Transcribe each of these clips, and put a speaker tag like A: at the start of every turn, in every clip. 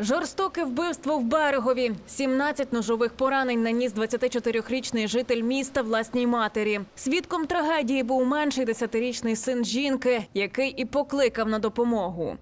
A: Жорстоке вбивство в берегові. 17 ножових поранень наніс 24-річний житель міста власній матері. Свідком трагедії був менший 10-річний син жінки, який і покликав на допомогу.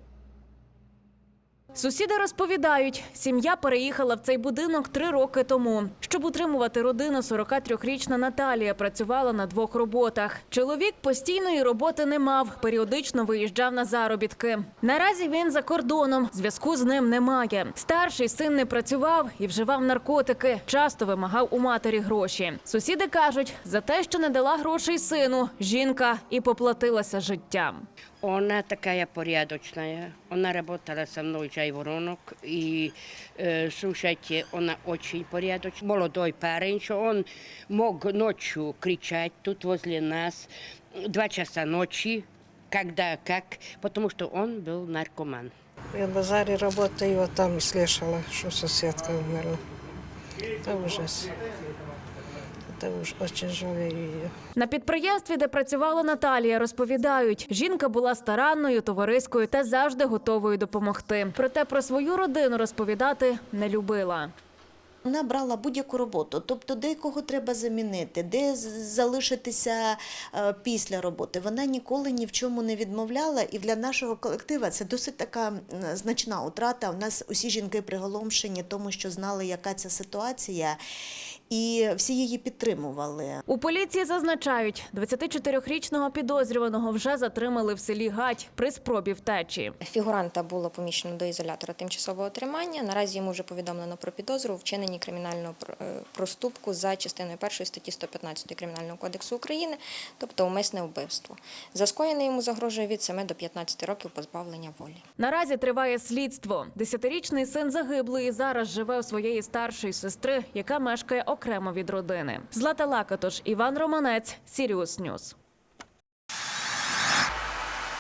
A: Сусіди розповідають, сім'я переїхала в цей будинок три роки тому. Щоб утримувати родину, 43-річна Наталія працювала на двох роботах. Чоловік постійної роботи не мав, періодично виїжджав на заробітки. Наразі він за кордоном, зв'язку з ним немає. Старший син не працював і вживав наркотики, часто вимагав у матері гроші. Сусіди кажуть, за те, що не дала грошей сину, жінка і поплатилася життям.
B: Она такая порядочная. Она работала со мной чай воронок. И, э, слушайте, она очень порядочная. Молодой парень, что он мог ночью кричать тут возле нас. Два часа ночи, когда как, потому что он был наркоман.
C: Я в базаре работаю, вот там и слышала, что соседка умерла. Это ужас. Это уж очень жалею ее.
A: На підприємстві, де працювала Наталія, розповідають, жінка була старанною, товариською та завжди готовою допомогти. Проте про свою родину розповідати не любила.
D: Вона брала будь-яку роботу, тобто де кого треба замінити, де залишитися е, після роботи. Вона ніколи ні в чому не відмовляла, і для нашого колектива це досить така значна утрата. У нас усі жінки приголомшені, тому що знали, яка ця ситуація, і всі її підтримували.
A: У поліції зазначають, 24-річного підозрюваного вже затримали в селі Гать при спробі втечі.
E: Фігуранта було поміщено до ізолятора тимчасового тримання. Наразі йому вже повідомлено про підозру у вчиненні кримінального е, проступку за частиною 1 статті 115 Кримінального кодексу України, тобто умисне вбивство. За скоєне йому загрожує від 7 до 15 років позбавлення волі.
A: Наразі триває слідство. Десятирічний син загиблої зараз живе у своєї старшої сестри, яка мешкає окремо від родини. Злата Лакатош, Іван Романець, Сіріус Ньюс.